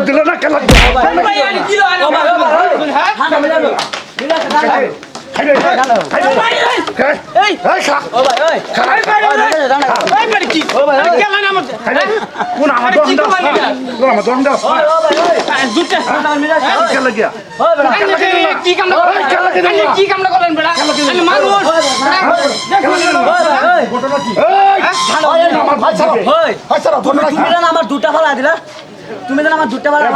দিলে না হ্যাঁ। কেলা আমার কি কমালি করলেন দুধটা ফালা দিলা তুমি জানো আমার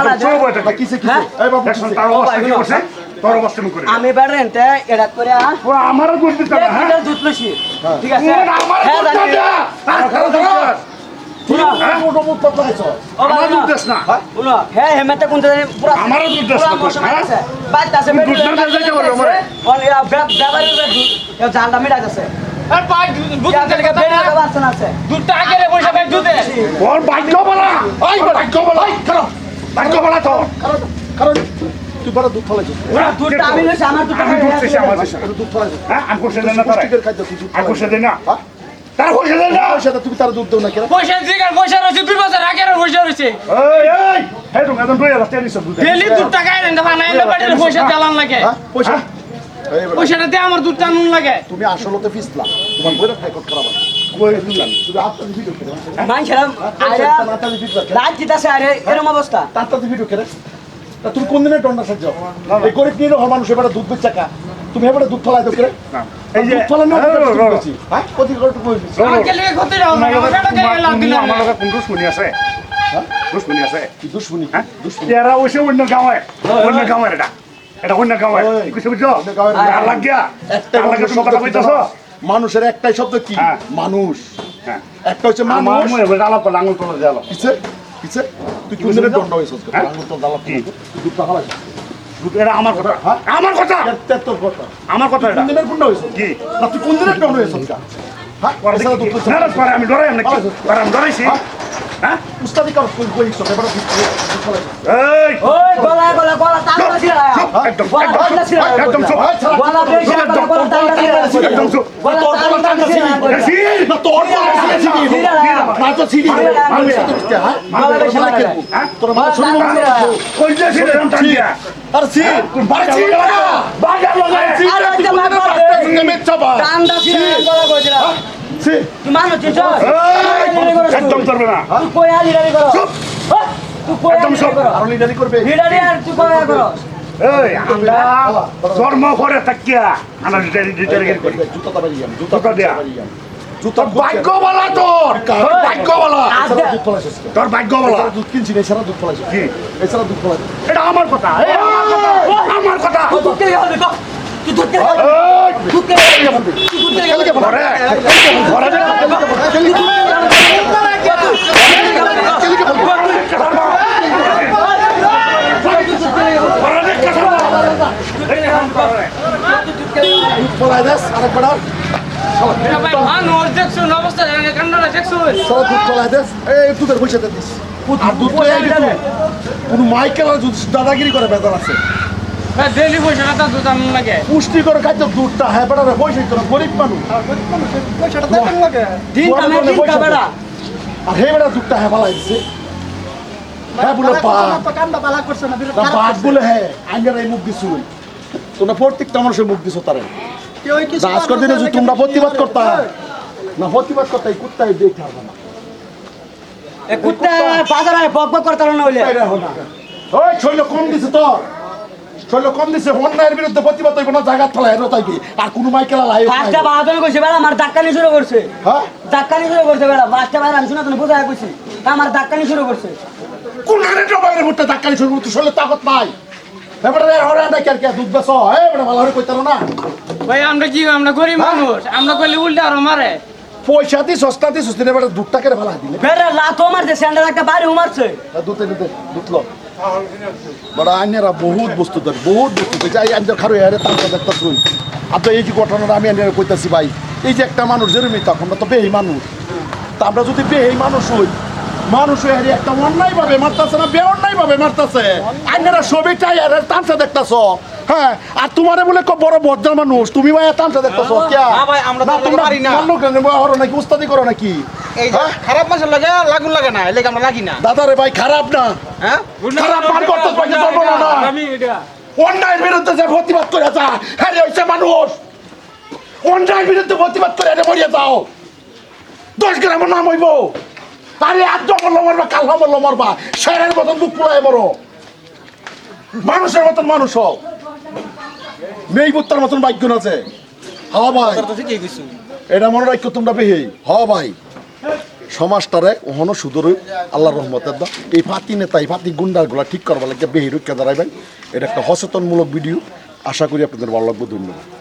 দিলা চুপ বইটা ভাই, কিসে কিসে? হ্যাঁ? এই বাবু? তার অবস্থা কি করছে তোর অবস্থা করি। আমি বেড়েনতে এটা করে ও আমারও দুধ দিতে না হ্যাঁ? লিটার দুধ লইছি। ঠিক আছে? ও আমার হ্যাঁ আর ভাই আমার হ্যাঁ আমারও দুধ দেস পুরো না, মশা হ্যাঁ? আছে। আর থেকে বেরিয়ে যাবে আছে না? আছে দুধটা আগে রে পয়সা ভাই দুধে। ওর ভাগ্য বলা। ওই ভাগ্য বলা। ওই খেলো ভাগ্য বলা তো। কারণ কারণ তুই বড় দুধ ফলাইছো ওরা দুধটা আমি লইছি আমার দুধটা আমি দুধ চেয়েছি আমার দুধ ফলাইছো হ্যাঁ আমি পয়সা দেন না তারা। আমি পয়সা দেন না। হ্যাঁ? তারা পয়সা দেন না। পয়সা তুমি তার দুধ দাও না কেন? পয়সা দিগার পয়সা রয়েছে দুই বছর আগে পয়সা রয়েছে। এই এই! হে একদম দুই হাজার টেনিস দুধ ডেলি দুধ টাকা এনে দেবা না এনে বাড়িতে পয়সা দেওয়ান লাগে। হ্যাঁ? পয়সা এই বেটা, পয়সাটা দিয়ে আমার দুধটা নুন লাগে। তুমি আসলতে পিছলা তোমার বইটা রেকর্ড খারাপ আছে। তুমি তা কোন দিনে টন্ডা সাহায্য গরিব নিয়ে মানুষ এবারে দুধ বেচা তুমি এবারে দুধ ফলাই দাও করে এই যে ফলানো। হ্যাঁ কত কত কইছি আমার লগে কোন দুশ্মনী আছে? হ্যাঁ? দুশ্মনী আছে। দুশ্মনী? হ্যাঁ? দুশ্মনী। এরা ওইসে অন্য অন্য গাঁয়ের এটা। এটা অন্য ওই। কিছু বুঝছ আর লাগিয়া একটাই আর লাগিয়া মানুষের তুমি শব্দ কথা কি মানুষের একটাই শব্দ কি? হ্যাঁ। মানুষ। হ্যাঁ। একটা হচ্ছে মানুষ। আলাপ করলে আঙুল তোলা কিসে? কিসে? তুই কোন দিনে দণ্ড হয়েছিস হ্যাঁ? আঙুল তো দালাপ কি? দুধটা হালাই এটা আমার কথা? আমার কথা? তোর কথা। আমার কথা এটা? কোন দিনের গুন্ডা হয়েছিস? কি? না তুই কোন দিনের দণ্ড হ্যাঁ? আমি ডরাই আমি নাকি? পরে আমি ডরাইছি হ্যাঁ? উস্তাদি এবারে এই! গলা গলা গলা একদম একদম একদম হ্যাঁ? হ্যাঁ? মানে মানে- করবে না তুই কই আলি করো। হ্যাঁ? একদম আলি আরও লিডারি করবে। হিডারি আর তুই কই করো এই আমরা জন্ম করে থাকিয়া আমরা জুতা দেয়া। বাড়িয়ে আন। জুতার ভাগ্য বলা তোর তোর ভাগ্য বলা এছাড়া দুধ ফলাইছিস কেন? তোর ভাগ্য বলা এছাড়া দুধ কিনছি এছাড়া দুধ ফলাইছিস। কি? এছাড়া দুধ ফলাইছিস। এটা আমার কথা আমার কথা আমার কথা তুই দুধ দুধ কে হবে এই, দুধ কে কেলিকে বলবি? কেলিকে বলবি? ঘরে ঘরে যে- কেলিকে বলবি? ঘরে যে কথা বলা। দুধ ফলাই দেস, আরেকবার আর। এটা ভাই মানুষ দেখছুন অবস্থা কান্নাটা দেখছুন সারা দুধ ফলাই দেস, এই দুধের পয়সা দিয়ে দিস। আর দুধ লই আইবি তুই। কোনো দাদাগিরি করে বেজার আছে। পুষ্টিকর খাদ্য দুধটা হ্যাঁ বেড়া পয়সা দিত না গরিব মানুষ। আর হে বেড়া দুধটা হ্যাঁ ফালাই দিছে। হ্যাঁ বলে না বলে হ্যাঁ আইনার এই মুখ দিছু। তোমরা প্রত্যেকটা মানুষের মুখ দিছো তারে। আজকের দিনে যদি তোমরা প্রতিবাদ করতা না। প্রতিবাদ করতা এই কুত্তায় দেখতে হবে না। কুত্তা বাজারে বক বক করতার না হইলে। এটা হো না। ওই শৈল কম দিছে তোর শৈল কম দিছে অন্যায়ের বিরুদ্ধে প্রতিবাদ হইব না জায়গা ফেলা হেরো তাইবি। আর কোনো মাইকেলা লাই পাঁচটা বাহাদুরি কইছে বেলা আমার দাক্কানি শুরু করছে। হ্যাঁ? শুরু করছে বেলা পাঁচটা বাইরে আমি শুনে তুমি বোঝায় কইছি আমার শুরু করছে। কোন আরে ধাক্কানি শুরু শৈল তাকত নাই। এবারে হরে না কে কে দুধ বেছ এ বড় ভালো করে কইতারো না। ভাই আমরা কি আমরা গরিব মানুষ? আমরা কইলে উল্টা আরও মারে। পয়সা দি সস্তা দি সস্তা এবারে দুধটা করে ভালো দিলে। বেরে লাথো মারছে স্যান্ডেল একটা বাইরে উমারছে। দুধ এনে দে দুধ লো। বড় আইনেরা বহুত বস্তু ধরে বহুত বস্তু যাই আমি খারো দেখতা শুন আর তো এই যে ঘটনাটা আমি আইনের কইতাছি ভাই এই যে একটা মানুষ যেরমি তখন আমরা তো বেহি মানুষ। তা আমরা যদি বেহি মানুষ হই মানুষ হয়ে একটা অন্যায় ভাবে মারতাছে না বে অন্যায় ভাবে মারতাছে সবইটাই দেখতাছ। হ্যাঁ আর তোমারে বলে বড় ভদ্র মানুষ। তুমি ভাই দেখতাছ না তোমরা হরো নাকি উস্তাদি করো নাকি? হ্যাঁ? খারাপ মানুষের লাগে লাগুন লাগে না আমরা লাগি না। দাদা রে ভাই খারাপ না। হ্যাঁ? খারাপ মান করতে না না অন্যায়ের বিরুদ্ধে যে প্রতিবাদ করে যা হ্যাঁ হইছে মানুষ। অন্যায়ের বিরুদ্ধে প্রতিবাদ করে যাও। দশ গ্রামের নাম হইব। আরে আজ মরলো মরবা কাল মরলো মরবা। শেরের মতন বুক পুরাই বড় মানুষের মতন মানুষ হও। মেয়ে বুত্তার মতন বাইক আছে। হ্যাঁ ভাই। এটা মনে রাখো তোমরা বেহে। হ ভাই। সমাজটারে ওহনো সুদর আল্লাহর রহমতের দা। এই ফাতি নেতা এই ফাতি গুন্ডারগুলা ঠিক করবার লাগে বেহি রক্ষা দাঁড়াইবেন এটা একটা সচেতনমূলক ভিডিও। আশা করি আপনাদের ভালো লাগবে। ধন্যবাদ।